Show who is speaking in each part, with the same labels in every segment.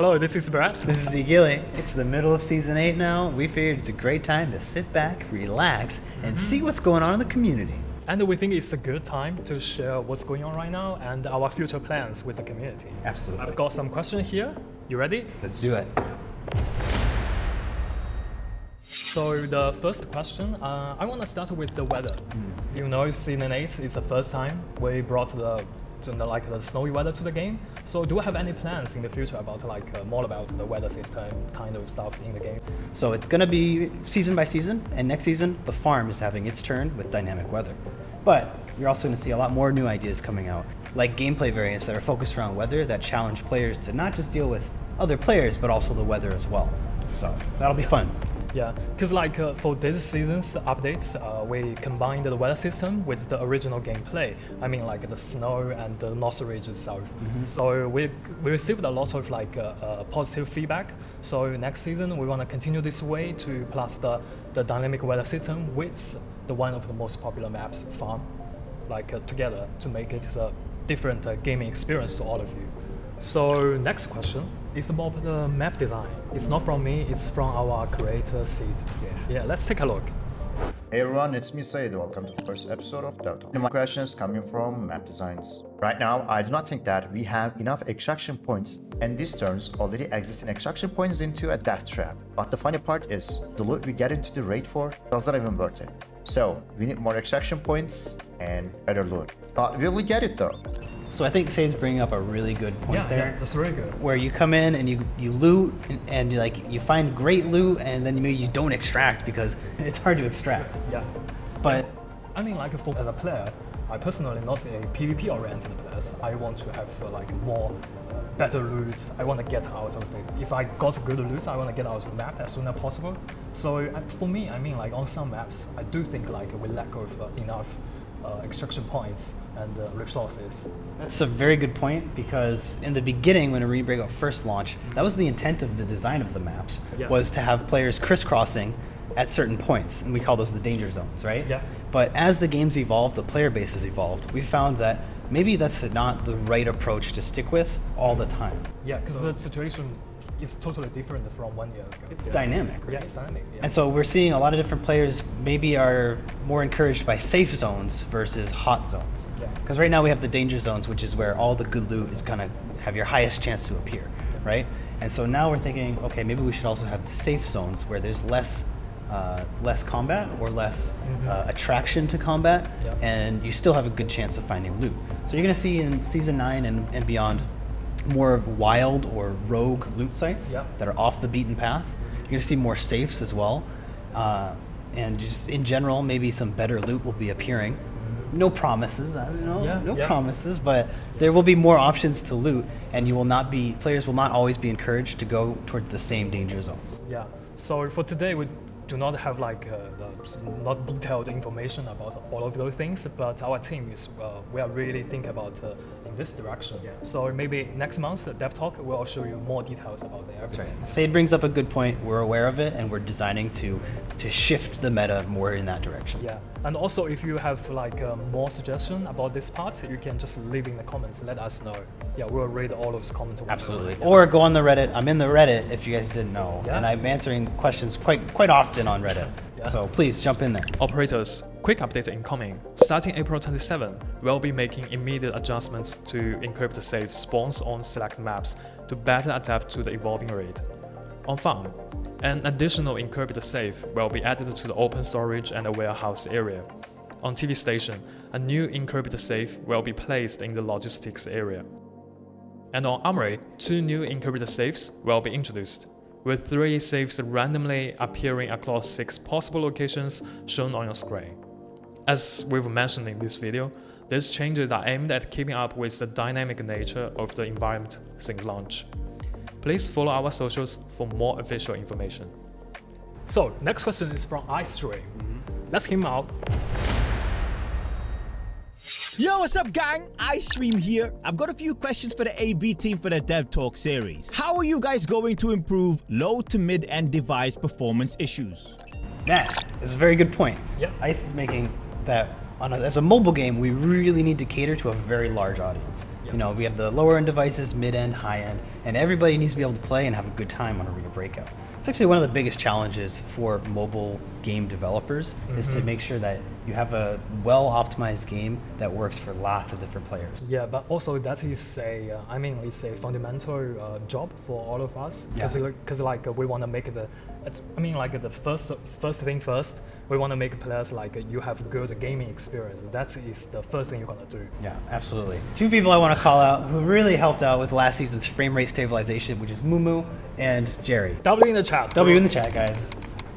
Speaker 1: Hello, this is Brad.
Speaker 2: This is Igili. It's the middle of season eight now. We figured it's a great time to sit back, relax, and see what's going on in the community.
Speaker 1: And we think it's a good time to share what's going on right now and our future plans with the community.
Speaker 2: Absolutely.
Speaker 1: I've got some questions here. You ready?
Speaker 2: Let's do it.
Speaker 1: So the first question, uh, I want to start with the weather. You know, season eight is the first time we brought the, the like the snowy weather to the game. So do we have any plans in the future about like uh, more about the weather system kind of stuff in the game?
Speaker 2: So it's going to be season by season, and next season, the farm is having its turn with dynamic weather. But you're also going to see a lot more new ideas coming out, like gameplay variants that are focused around weather that challenge players to not just deal with other players, but also the weather as well. So that'll be fun.
Speaker 1: Yeah, because like uh, for this season's updates, uh, we combined the weather system with the original gameplay. I mean, like the snow and the North Ridge itself. So we we received a lot of like uh, uh, positive feedback. So next season we want to continue this way to plus the the dynamic weather system with the one of the most popular maps, farm, like uh, together to make it a different uh, gaming experience to all of you. So next question is about the map design. It's not from me, it's from our creator Sid.
Speaker 2: Yeah.
Speaker 1: Yeah, let's take a look.
Speaker 3: Hey everyone, it's me Said. Welcome to the first episode of Devtalk. My questions coming from map designs. Right now, I do not think that we have enough extraction points, and these turns already exist in extraction points into a death trap. But the funny part is, the loot we get into the raid for does not even worth it. So, we need more extraction points and better loot. But we will get it though.
Speaker 2: So I think Sade's bringing up a really good point
Speaker 1: Yeah,
Speaker 2: there.
Speaker 1: yeah, that's very good.
Speaker 2: where you come in and you you loot and, and you like you find great loot and then maybe you don't extract because it's hard to extract.
Speaker 1: Yeah.
Speaker 2: But
Speaker 1: I mean, like for as a player, I personally not a PvP oriented player. I want to have uh, like more uh, better loots. I want to get out of the. If I got good loot, I want to get out of the map as soon as possible. So uh, for me, I mean, like on some maps, I do think like we lack of uh, enough uh, extraction points and uh, resources.
Speaker 2: that's a very good point because in the beginning when Arena Breakout first launched, that was the intent of the design of the maps
Speaker 1: Yeah.
Speaker 2: was to have players crisscrossing at certain points and we call those the danger zones, right?
Speaker 1: Yeah.
Speaker 2: But as the games evolved, the player base has evolved. We found that maybe that's not the right approach to stick with all the time.
Speaker 1: Yeah, because the situation is totally different from one year ago.
Speaker 2: It's
Speaker 1: yeah.
Speaker 2: dynamic, right?
Speaker 1: Yeah, it's dynamic. Yeah.
Speaker 2: And so we're seeing a lot of different players maybe are more encouraged by safe zones versus hot zones.
Speaker 1: Yeah.
Speaker 2: Because right now we have the danger zones, which is where all the good loot is gonna have your highest chance to appear, right? And so now we're thinking, okay, maybe we should also have safe zones where there's less, uh, less combat or less uh, attraction to combat,
Speaker 1: Mm-hmm.
Speaker 2: And you still have a good chance of finding loot. So you're gonna see in season nine and, and beyond more of wild or rogue loot sites
Speaker 1: Yeah.
Speaker 2: that are off the beaten path. You're gonna see more safes as well, uh, and just in general, maybe some better loot will be appearing. No promises, I don't know,
Speaker 1: Yeah,
Speaker 2: no
Speaker 1: yeah.
Speaker 2: promises, but there will be more options to loot, and you will not be players will not always be encouraged to go toward the same danger zones.
Speaker 1: Yeah. So for today, we do not have like uh, the, not detailed information about all of those things, but our team is uh, we are really think about uh, in this direction.
Speaker 2: Yeah.
Speaker 1: So maybe next month, the Dev Talk will show you more details about the
Speaker 2: That's right. Sade brings up a good point. We're aware of it, and we're designing to to shift the meta more in that direction.
Speaker 1: Yeah. And also, if you have like uh, more suggestion about this part, you can just leave in the comments. Let us know. Yeah, we'll read all those comments.
Speaker 2: Absolutely.
Speaker 1: Yeah.
Speaker 2: Or go on the Reddit. I'm in the Reddit if you guys didn't know,
Speaker 1: Yeah.
Speaker 2: and I'm answering questions quite quite often on Reddit. So please jump in there.
Speaker 4: Operators, quick update incoming. Starting April 27, we'll be making immediate adjustments to encrypt safe spawns on select maps to better adapt to the evolving raid. On farm, an additional encrypted safe will be added to the open storage and the warehouse area. On TV station, a new encrypted safe will be placed in the logistics area. And on Armory, two new encrypted safes will be introduced, with three safes randomly appearing across six possible locations shown on your screen. As we've mentioned in this video, these changes are aimed at keeping up with the dynamic nature of the environment since launch. Please follow our socials for more official information.
Speaker 1: So next question is from iStream. Mm-hmm. Let's him out.
Speaker 5: Yo, what's up, gang? I stream here. I've got a few questions for the AB team for the Dev Talk series. How are you guys going to improve low to mid end device performance issues?
Speaker 2: That is a very good point.
Speaker 1: Yep.
Speaker 2: Ice is making that on a, as a mobile game, we really need to cater to a very large audience. You know, we have the lower end devices, mid end, high end, and everybody needs to be able to play and have a good time on Arena Breakout. It's actually one of the biggest challenges for mobile game developers is to make sure that you have a well optimized game that works for lots of different players.
Speaker 1: Yeah, but also that is a, uh, I mean, it's a fundamental uh, job for all of us because
Speaker 2: Yeah.
Speaker 1: because like uh, we want to make the, I mean like the first first thing first, we want to make players like you have good gaming experience. That is the first thing you're gonna do.
Speaker 2: Yeah, absolutely. Two people I want to call out who really helped out with last season's frame rate stabilization, which is Mumu and Jerry.
Speaker 1: W in the chat.
Speaker 2: W in the chat, guys.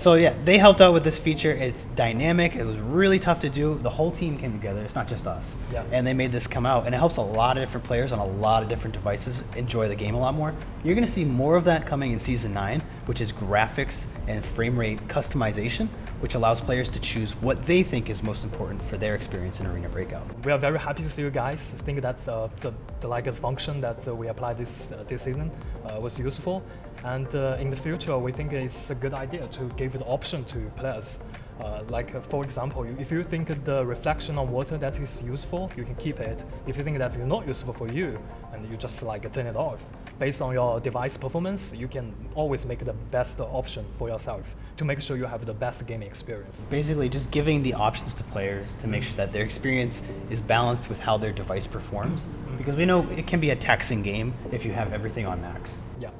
Speaker 2: So yeah, they helped out with this feature. It's dynamic. It was really tough to do. The whole team came together. It's not just us.
Speaker 1: Yeah.
Speaker 2: And they made this come out, and it helps a lot of different players on a lot of different devices enjoy the game a lot more. You're going to see more of that coming in season nine, which is graphics and frame rate customization, which allows players to choose what they think is most important for their experience in Arena Breakout.
Speaker 1: We are very happy to see you guys. I think that's uh, the, the like function that uh, we applied this uh, this season uh, was useful, and uh, in the future we think it's a good idea to give the option to players. Uh, like uh, for example, if you think the reflection on water that is useful, you can keep it. If you think that is not useful for you, and you just like turn it off. Based on your device performance, you can always make the best option for yourself to make sure you have the best gaming experience.
Speaker 2: basically just giving the options to players to make sure that their experience is balanced with how their device performs because we know it can be a taxing game if you have everything on max
Speaker 1: Yeah.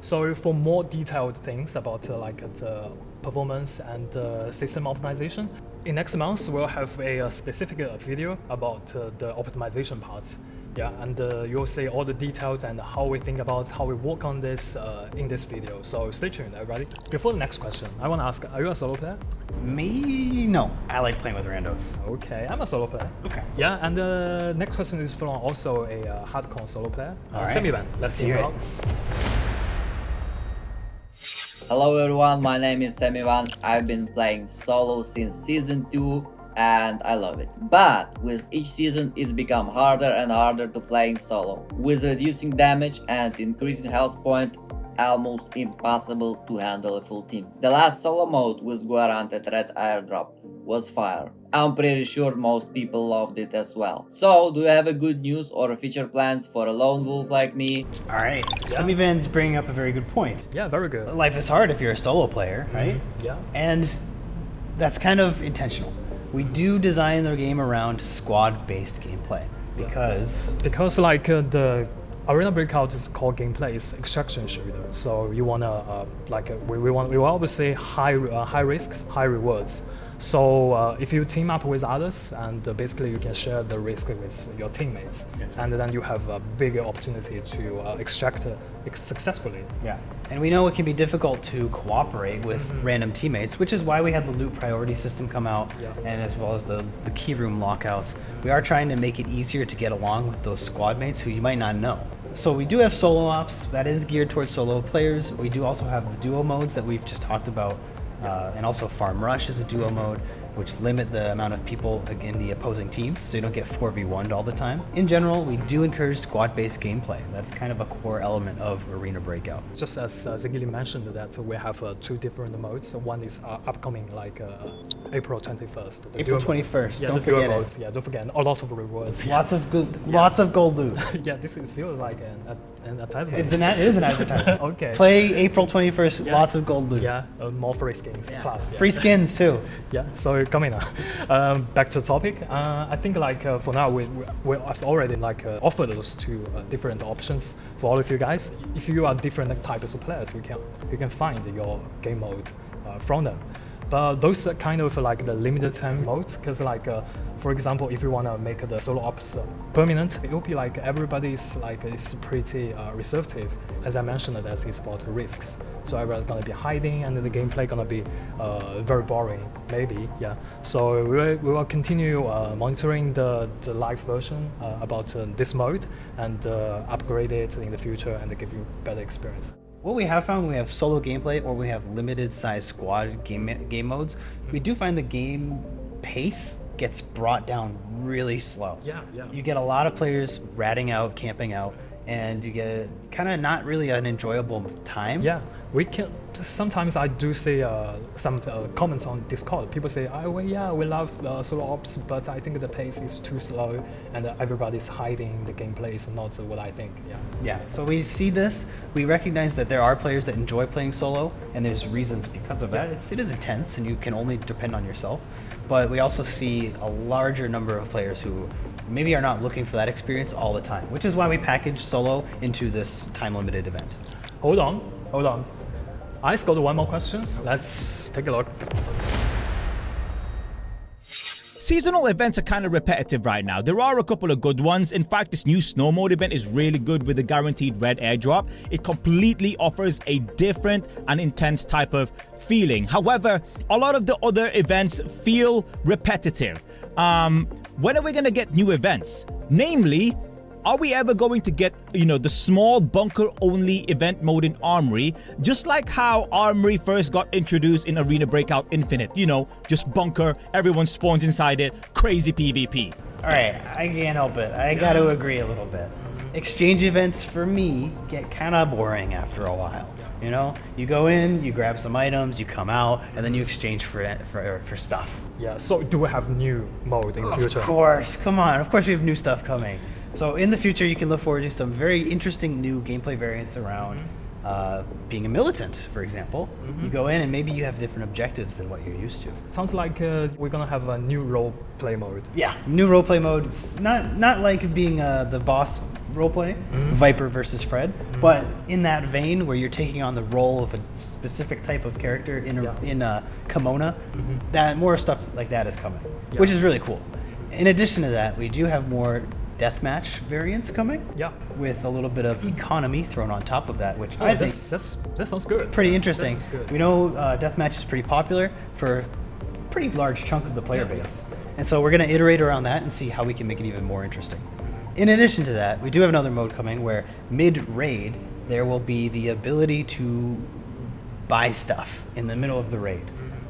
Speaker 1: So for more detailed things about uh, like the performance and uh, system optimization, in next month we'll have a, uh specific uh, video about uh, the optimization parts. Yeah, and uh, you'll see all the details and how we think about how we work on this uh, in this video. So stay tuned, everybody. Before the next question, I want to ask: Are you a solo player?
Speaker 2: me no i like playing with randos
Speaker 1: Okay, I'm a solo player.
Speaker 2: okay
Speaker 1: Yeah, and the next question is from also a uh, hardcore solo player, uh,
Speaker 2: All right.
Speaker 1: Semivan. Let's
Speaker 2: hear
Speaker 1: hear
Speaker 2: it.
Speaker 1: out.
Speaker 6: Hello everyone, my name is Semivan. I've been playing solo since season 2 and I love it. But with each season it's become harder and harder to playing solo. With reducing damage and increasing health point, almost impossible to handle a full team. The last solo mode with guaranteed red airdrop was fire. I'm pretty sure most people loved it as well. So, do you have a good news or feature plans for a lone wolf like me?
Speaker 2: all right Some events bring up a very good point
Speaker 1: Yeah, very good.
Speaker 2: life is hard if you're a solo player right
Speaker 1: Yeah.
Speaker 2: and that's kind of intentional we do design the game around squad based gameplay because
Speaker 1: because like uh, the arena breakout is called gameplay is extraction shooter. So you want to uh, like uh, we, we want we always say high uh, high risks high rewards so uh, if you team up with others and uh, basically you can share the risk with your teammates and then you have a bigger opportunity to uh, extract uh, ex- successfully
Speaker 2: Yeah. And we know it can be difficult to cooperate with random teammates, which is why we had the loot priority system come out,
Speaker 1: Yeah.
Speaker 2: and as well as the, the key room lockouts. We are trying to make it easier to get along with those squad mates who you might not know. So we do have solo ops that is geared towards solo players. We do also have the duo modes that we've just talked about, uh, and also Farm Rush is a duo mode, which limit the amount of people in the opposing teams, so you don't get 4v1'd all the time. In general, we do encourage squad-based gameplay. That's kind of a core element of Arena Breakout.
Speaker 1: just as uh, mentioned that we have uh, two different modes one is uh, upcoming like uh, April 21st
Speaker 2: April 21st.
Speaker 1: yeah,
Speaker 2: don't forget
Speaker 1: modes. yeah don't forget a lot of rewards
Speaker 2: it. Lots of good, lots of gold loot.
Speaker 1: yeah, this is, feels like an, an advertisement.
Speaker 2: It's an, ad- it is an advertisement.
Speaker 1: Okay.
Speaker 2: Play April 21st.
Speaker 1: Yeah.
Speaker 2: Lots of gold loot.
Speaker 1: yeah, uh, more free skins plus. Yeah.
Speaker 2: Free skins too.
Speaker 1: Yeah, so coming on. Um, back to the topic. Uh, I think like uh, for now we, we, we have already like uh, offered those two uh, different options for all of you guys. If you are different types of players, you can you can find your game mode uh, from them. But those are kind of like the limited time modes, because like uh, for example, if you want to make the solo ops uh, permanent, it will be like everybody's like is pretty uh, reservative. As I mentioned, that it's about risks. So everyone's gonna be hiding, and the gameplay gonna be uh, very boring, maybe. Yeah. So we will, we will continue uh, monitoring the, the live version uh, about uh, this mode and uh, upgrade it in the future and give you better experience.
Speaker 2: What we have found when we have solo gameplay or we have limited size squad game game modes, we mm-hmm. do find the game pace gets brought down really slow.
Speaker 1: Yeah, yeah.
Speaker 2: You get a lot of players ratting out, camping out, and you get kind of not really an enjoyable time.
Speaker 1: Yeah, we can. Sometimes I do see uh, some uh, comments on Discord. People say, "Oh, well, yeah, we love uh, solo ops, but I think the pace is too slow, and uh, everybody's hiding the gameplay is not what I think." Yeah.
Speaker 2: Yeah, so we see this. We recognize that there are players that enjoy playing solo, and there's reasons because of that. It's, it is intense, and you can only depend on yourself. But we also see a larger number of players who maybe are not looking for that experience all the time, which is why we package solo into this time limited event.
Speaker 1: Hold on, hold on. I got one more question. Let's take a look.
Speaker 5: Seasonal events are kind of repetitive right now. There are a couple of good ones. In fact, this new snow mode event is really good with the guaranteed red airdrop. It completely offers a different and intense type of feeling. However, a lot of the other events feel repetitive. Um, when are we going to get new events? Namely, are we ever going to get, you know, the small bunker only event mode in Armory, just like how Armory first got introduced in Arena Breakout Infinite? You know, just bunker, everyone spawns inside it, crazy PvP.
Speaker 2: All right, I can't help it. I got to agree a little bit. Exchange events for me get kind of boring after a while. You know, you go in, you grab some items, you come out, and then you exchange for for, for stuff.
Speaker 1: Yeah. So do we have new mode in the future?
Speaker 2: Of course, come on. Of course, we have new stuff coming. So in the future, you can look forward to some very interesting new gameplay variants around mm-hmm. Uh, being a militant, for example. You go in and maybe you have different objectives than what you're used to.
Speaker 1: Sounds like uh, we're gonna have a new role play mode.
Speaker 2: Yeah, new roleplay mode. It's not not like being uh, the boss roleplay, Viper versus Fred, but in that vein where you're taking on the role of a specific type of character in a,
Speaker 1: Yeah.
Speaker 2: in a kimono. That more stuff like that is coming,
Speaker 1: Yeah.
Speaker 2: which is really cool. In addition to that, we do have more deathmatch variants coming.
Speaker 1: Yeah.
Speaker 2: With a little bit of economy thrown on top of that, which
Speaker 1: Oh,
Speaker 2: I think
Speaker 1: that's, that's that sounds good.
Speaker 2: pretty interesting.
Speaker 1: Good.
Speaker 2: We know uh, deathmatch is pretty popular for a pretty large chunk of the player
Speaker 1: Yeah, yeah.
Speaker 2: base, and so we're going to iterate around that and see how we can make it even more interesting. In addition to that, we do have another mode coming where mid raid there will be the ability to buy stuff in the middle of the raid.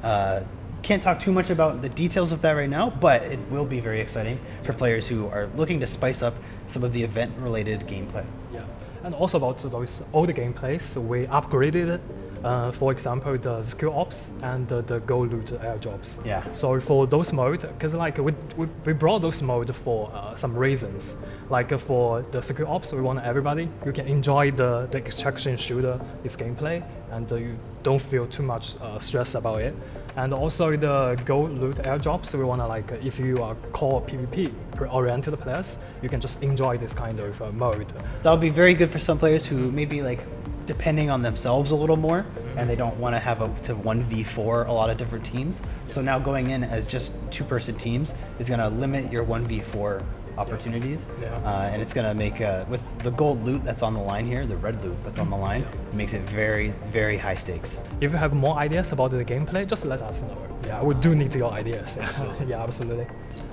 Speaker 2: Uh, can't talk too much about the details of that right now, but it will be very exciting for players who are looking to spice up some of the event-related gameplay.
Speaker 1: Yeah, and also about those old gameplays, we upgraded it. Uh, for example, the skill ops and the, the gold loot airdrops.
Speaker 2: Yeah.
Speaker 1: So for those mode, because like we, we, we brought those mode for uh, some reasons. Like uh, for the skill ops, we want everybody you can enjoy the, the extraction shooter, its gameplay, and uh, you don't feel too much uh, stress about it. And also the gold loot airdrops, we want to like uh, if you are core PvP oriented players, you can just enjoy this kind of uh, mode.
Speaker 2: That'll be very good for some players who maybe like depending on themselves a little more and they don't want to have a to 1v4 a lot of different teams. So now going in as just two person teams is going to limit your 1v4 opportunities.
Speaker 1: Yeah.
Speaker 2: Uh, and it's going to make uh, with the gold loot that's on the line here, the red loot that's on the line, it makes it very very high stakes.
Speaker 1: If you have more ideas about the gameplay, just let us know. Yeah, we do need your ideas. yeah, absolutely.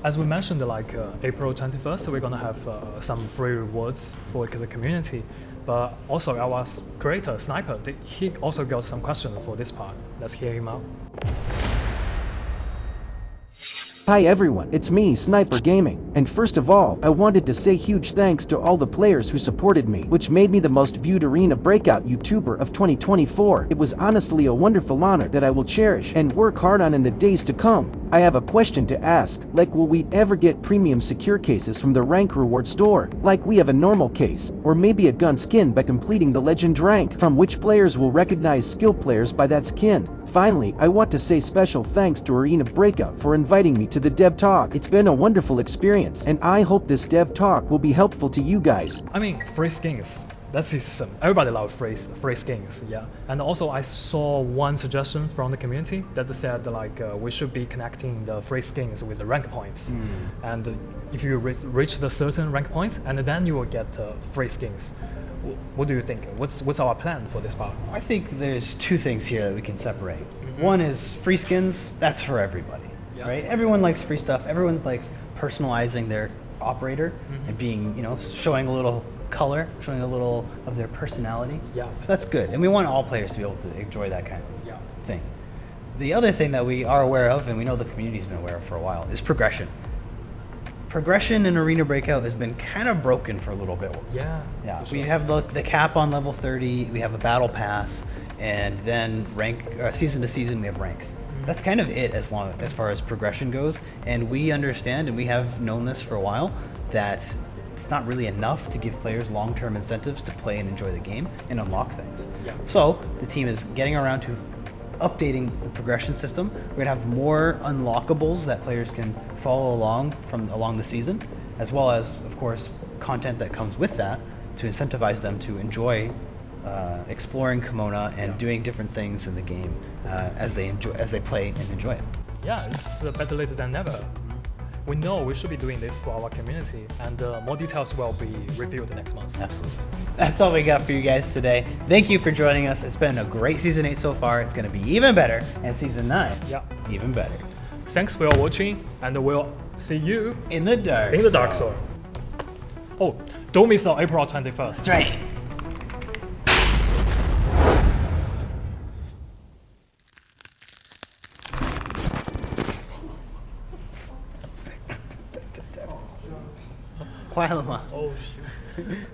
Speaker 1: As we mentioned, like uh, April 21st, we're gonna have uh, some free rewards for the community. But also our creator, Sniper, he also got some questions for this part. Let's hear him out.
Speaker 7: Hi everyone, it's me, Sniper Gaming. And first of all, I wanted to say huge thanks to all the players who supported me, which made me the most viewed Arena Breakout YouTuber of 2024. It was honestly a wonderful honor that I will cherish and work hard on in the days to come. I have a question to ask, like will we ever get premium secure cases from the rank reward store, like we have a normal case, or maybe a gun skin by completing the legend rank, from which players will recognize skill players by that skin. Finally, I want to say special thanks to Arena Breakout for inviting me to the Dev Talk. It's been a wonderful experience, and I hope this Dev Talk will be helpful to you guys.
Speaker 1: I mean, free skins. That's his. Um, everybody loves free free skins. Yeah. And also, I saw one suggestion from the community that said like uh, we should be connecting the free skins with the rank points. And uh, if you re- reach the certain rank points, and then you will get uh, free skins. W- What do you think? What's what's our plan for this part?
Speaker 2: I think there's two things here that we can separate. One is free skins, that's for everybody,
Speaker 1: Yeah.
Speaker 2: right? Everyone likes free stuff. Everyone likes personalizing their operator and being, you know, showing a little color, showing a little of their personality.
Speaker 1: Yeah.
Speaker 2: That's good. And we want all players to be able to enjoy that kind of
Speaker 1: Yeah.
Speaker 2: thing. The other thing that we are aware of, and we know the community's been aware of for a while, is progression. progression in Arena Breakout has been kind of broken for a little bit.
Speaker 1: Yeah.
Speaker 2: Yeah,
Speaker 1: for
Speaker 2: we have the, the cap on level 30, we have a battle pass, and then rank uh, season to season we have ranks. That's kind of it as long as far as progression goes, and we understand and we have known this for a while that it's not really enough to give players long-term incentives to play and enjoy the game and unlock things.
Speaker 1: Yeah.
Speaker 2: So the team is getting around to updating the progression system. We're gonna have more unlockables that players can follow along from along the season, as well as, of course, content that comes with that to incentivize them to enjoy uh, exploring Kimona and doing different things in the game uh, as they enjoy as they play and enjoy it.
Speaker 1: Yeah, it's uh, better late than never. We know we should be doing this for our community, and uh, more details will be revealed next month.
Speaker 2: Absolutely. That's all we got for you guys today. Thank you for joining us. It's been a great season eight so far. It's gonna be even better, and season nine,
Speaker 1: Yeah.
Speaker 2: even better.
Speaker 1: Thanks for watching, and we'll see you
Speaker 2: In the dark.
Speaker 1: in the dark zone. Oh, don't miss out April 21st.
Speaker 2: That's right. Why, Lama?
Speaker 1: Oh, shoot.